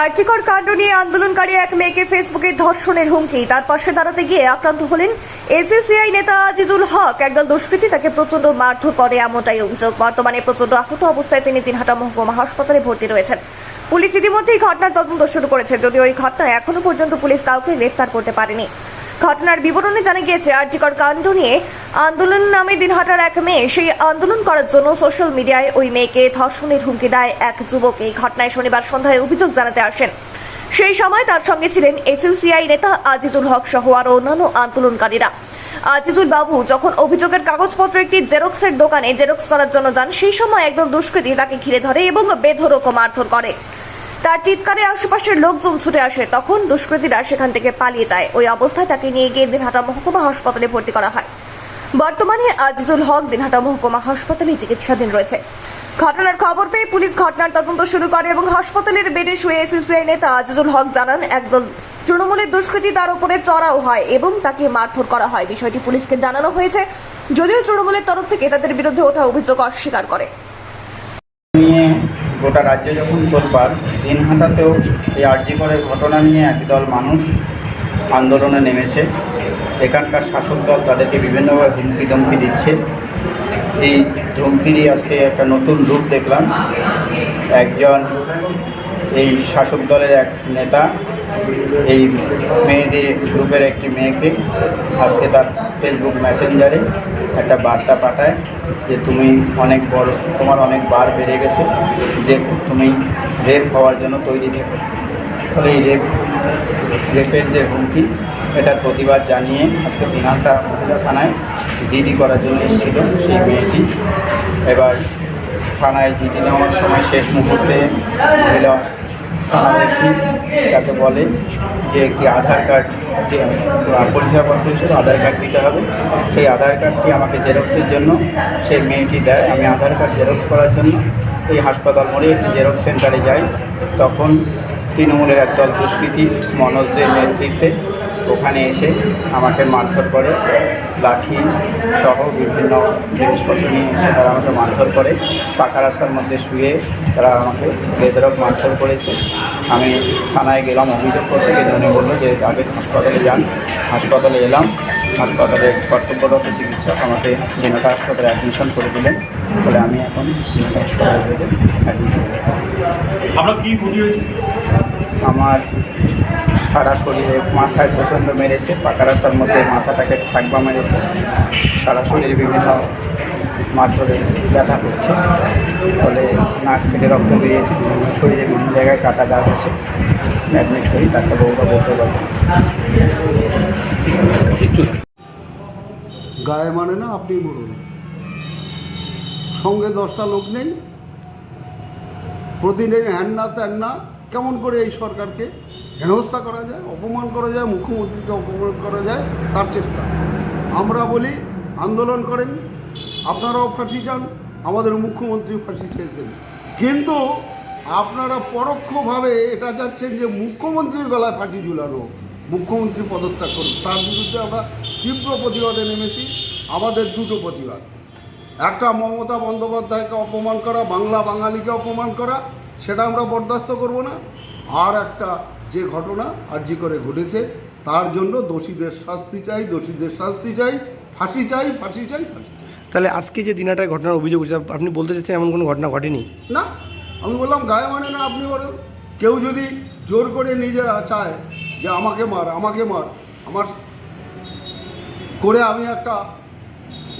আর্চিকর কাণ্ড নিয়ে আন্দোলনকারী এক মেয়েকে ফেসবুকে ধর্ষণের হুমকি। তার পাশে দাঁড়াতে গিয়ে আক্রান্ত হলেন এসইউসিআই নেতা আজিজুল হক। একদল দুষ্কৃতী তাকে প্রচণ্ড মারধর করে এমনটাই অভিযোগ। বর্তমানে প্রচণ্ড আহত অবস্থায় তিনি দিনহাটা মহকুমা হাসপাতালে ভর্তি রয়েছেন। পুলিশ ইতিমধ্যেই ঘটনার তদন্ত শুরু করেছে, যদিও ওই ঘটনায় এখনও পর্যন্ত পুলিশ কাউকে গ্রেফতার করতে পারেনি। ঘটনার বিবরণে জানা গিয়েছে আর্যিকর কাণ্ড নিয়ে আন্দোলন নামে দিনহাটার এক মেয়ে, সেই আন্দোলন করার জন্য সোশ্যাল মিডিয়ায় ওই মেয়েকে ধর্ষণের হুমকি দেয় এক যুবক। এই ঘটনায় শনিবার সন্ধ্যায় অভিযোগ জানাতে আসেন। সেই সময় তার সঙ্গে ছিলেন এসইউসিআই নেতা আজিজুল হক সহ আরও অন্যান্য আন্দোলনকারীরা। আজিজুল বাবু যখন অভিযোগের কাগজপত্র একটি জেরক্সের দোকানে জেরক্স করার জন্য যান, সেই সময় একদল দুষ্কৃতী তাকে ঘিরে ধরে এবং বেধরক মারধর করে। তার চিৎকারে আশেপাশের লোকজন ছুটে আসে। তখন দুষ্কৃতীরা সেখান থেকে পালিয়ে যায়। ওই অবস্থায় তাকে নিয়ে গিয়ে দিনহাটা মহকুমা হাসপাতালে ভর্তি করা হয়। বর্তমানে আজিজুল হক দিনহাটা মহকুমা হাসপাতালে চিকিৎসাধীন রয়েছে। ঘটনার খবর পেয়ে পুলিশ ঘটনার তদন্ত শুরু করে এবং হাসপাতালের বেডে শুয়ে এসিসিআই নেতা আজিজুল হক জানান, একদল তৃণমূলের দুষ্কৃতী তার উপরে চড়াও হয় এবং তাকে মারধর করা হয়। বিষয়টি পুলিশকে জানানো হয়েছে। যদিও তৃণমূলের তরফ থেকে তাদের বিরুদ্ধে ওঠা অভিযোগ অস্বীকার করে। গোটা রাজ্য যখন তোলবার দিনহাটাতেও এই আর্যিকরের ঘটনা নিয়ে একদল মানুষ আন্দোলনে নেমেছে, এখানকার শাসক দল তাদেরকে বিভিন্নভাবে হুমকি ধমকি দিচ্ছে। এই ধমকিরই আজকে একটা নতুন রূপ দেখলাম। একজন এই শাসক দলের এক নেতা এই মেয়েদের, গ্রুপের একটি মেয়েকে আজকে তার ফেসবুক মেসেঞ্জারে একটা বার্তা পাঠায় যে তুমি অনেক বড়, তোমার অনেক বার বেড়ে গেছে, যে তুমি রেপ হওয়ার জন্য তৈরি থেকো। ফলে এই রেপ রেপের যে হুমকি, এটার প্রতিবাদ জানিয়ে আজকে দিনাটা মহিলা থানায় জিডি করার জন্য এসেছিল সেই মেয়েটি। এবার থানায় জিডি নেওয়ার সময় শেষ মুহূর্তে মহিলা থানাবাসী তাকে বলে যে একটি আধার কার্ড যে পরিচয়পত্র হিসেবে আধার কার্ড দিতে হবে। সেই আধার কার্ডটি আমাকে জেরক্সের জন্য, সেই মেয়েটি দেয়। আমি আধার কার্ড জেরক্স করার জন্য এই হাসপাতাল মোড়ে একটি জেরক্স সেন্টারে যাই। তখন তৃণমূলের একদল দুষ্কৃতী মনোজদের নেতৃত্বে ওখানে এসে আমাকে মারধর করে লাঠি সহ বিভিন্ন জিনিসপত্র নিয়ে এসে তারা আমাকে মারধর করে। পাকা রাস্তার মধ্যে শুয়ে তারা আমাকে বেদরক মারধর করেছে। আমি থানায় গেলাম অভিযোগ করতে গেলে উনি বলল যে আগে হাসপাতালে যান। হাসপাতালে এলাম। হাসপাতালে কর্তব্যরত চিকিৎসক আমাকে দিনটা হাসপাতালে অ্যাডমিশন করে দিলেন বলে আমি এখন হাসপাতালে অ্যাডমিশন আমার সারা শরীরে মাথায় প্রচণ্ড মেরেছে, পাকা রাস্তার মধ্যে মাথাটাকে ঠাকবা মেরেছে। সারা শরীরে বিভিন্ন মারধরে ব্যথা করছে, ফলে নাক কেটে রক্ত বেরিয়েছে, শরীরে বিভিন্ন জায়গায় কাটা দাগ আছে। অ্যাডমিট করি ডাক্তারবাবুরা বলতে পারব গায়ে মানে না আপনি মরুন। সঙ্গে দশটা লোক নেই। প্রতিদিন হ্যান না ত্যান না, কেমন করে এই সরকারকে হেনস্থা করা যায়, অপমান করা যায়, মুখ্যমন্ত্রীকে অপমান করা যায়, তার চেষ্টা। আমরা বলি, আন্দোলন করেন, আপনারাও ফাঁসি চান, আমাদের মুখ্যমন্ত্রী ফাঁসি চেয়েছেন। কিন্তু আপনারা পরোক্ষভাবে এটা চাচ্ছেন যে মুখ্যমন্ত্রীর গলায় ফাঁসি ঝুলানো, মুখ্যমন্ত্রী পদত্যাগ করুন। তার বিরুদ্ধে আমরা তীব্র প্রতিবাদে নেমেছি, আমাদের দুটো প্রতিবাদ। একটা মমতা বন্দ্যোপাধ্যায়কে অপমান করা, বাংলা বাঙালিকে অপমান করা, সেটা আমরা বরদাস্ত করব না। আর একটা যে ঘটনা আর্জি করে ঘটেছে তার জন্য দোষীদের শাস্তি চাই দোষীদের শাস্তি চাই ফাঁসি চাই ফাঁসি চাই ফাঁসি তাহলে আজকে যে দিনাটার ঘটনার অভিযোগ উঠেছে আপনি বলতে চাচ্ছেন এমন কোনো ঘটনা ঘটেনি? না আমি বললাম গায়ে মানে না আপনি বলেন। কেউ যদি জোর করে নিজেরা চায় যে আমাকে মার আমাকে মার আমার করে আমি একটা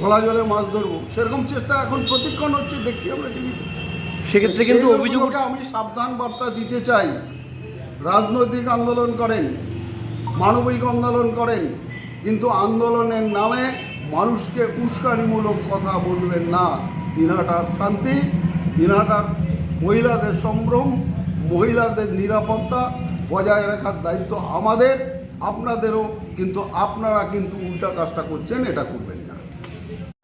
ঘোলা জলে মাছ ধরবো সেরকম চেষ্টা এখন প্রতিক্ষণ হচ্ছে দেখি আমরা টিভিতে সেক্ষেত্রে কিন্তু অভিযোগ সেইগুলোকে আমি সাবধান বার্তা দিতে চাই। রাজনৈতিক আন্দোলন করেন, মানবিক আন্দোলন করেন, কিন্তু আন্দোলনের নামে মানুষকে উস্কানিমূলক কথা বলবেন না। দিনাটার শান্তি দিনাটার মহিলাদের সম্ভ্রম, মহিলাদের নিরাপত্তা বজায় রাখার দায়িত্ব আমাদের, আপনাদেরও, কিন্তু আপনারা কিন্তু উল্টা কাজটা করছেন, এটা করবেন।